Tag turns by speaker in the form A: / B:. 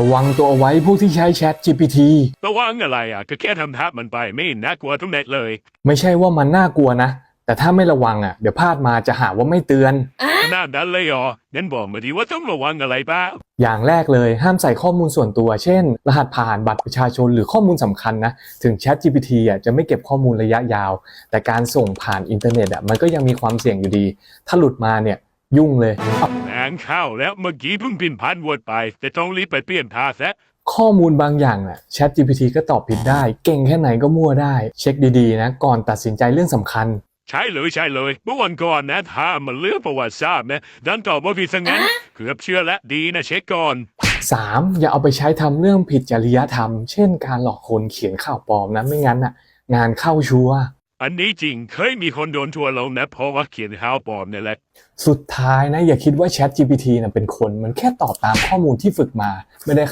A: ระวังตัวเอาไว้พวกที่ใช้ Chat GPT
B: ระวังอะไรอะก็แค่ทำทับมันไปไม่น่ากลัวทุกเม็ดเลย
A: ไม่ใช่ว่ามันน่ากลัวนะ แต่ถ้าไม่ระวังอะ เดี๋ยวพลาดมาจะหาว่าไม่เตือน
B: ขนาดนั้นเลยเหรองั้นบอกมาดีว่าต้องระวังอะไรบ้าง
A: อย่างแรกเลยห้ามใส่ข้อมูลส่วนตัว เช่น รหัสผ่านบัตรประชาชนหรือข้อมูลสำคัญนะ ถึง Chat GPT อะจะไม่เก็บข้อมูลระยะยาว แต่การส่งผ่านอินเทอร์เน็ตอะมันก็ยังมีความเสี่ยงอยู่ดี ถ้าหลุดมาเนี่ย ยุ่งเลย
B: นางเข้าแล้วเมื่อกี้เพิ่งพิมพ์พันวดไป แต่ต้องรีบไปเปลี่ยนพาซะ
A: ข้อมูลบางอย่างอะ Chat GPT ก็ตอบผิดได้ เก่งแค่ไหนก็มั่วได้ เช็คดีๆนะ ก่อนตัดสินใจเรื่องสำคัญ
B: ใช่เลยใช่เลย เมื่อวันก่อนนะถ้ามันเรื่องประวัติศาสตร์นะดันตอบว่าผิดซะงั้นเกือบเชื่อและดีนะเช็คก่อน
A: 3. อย่าเอาไปใช้ทำเรื่องผิดจริยธรรม เช่นการหลอกคนเขียนข่าวปลอมนะไม่งั้นน่ะงานเข้าชัวร์
B: อันนี้จริงเคยมีคนโดนทัวร์ลงนะเพราะว่าเขียนข่าวปลอมเนี่ยแหละ
A: สุดท้ายนะอย่าคิดว่า Chat GPT นะเป็นคน มันแค่ตอบตามข้อมูลที่ฝึกมาไม่ได้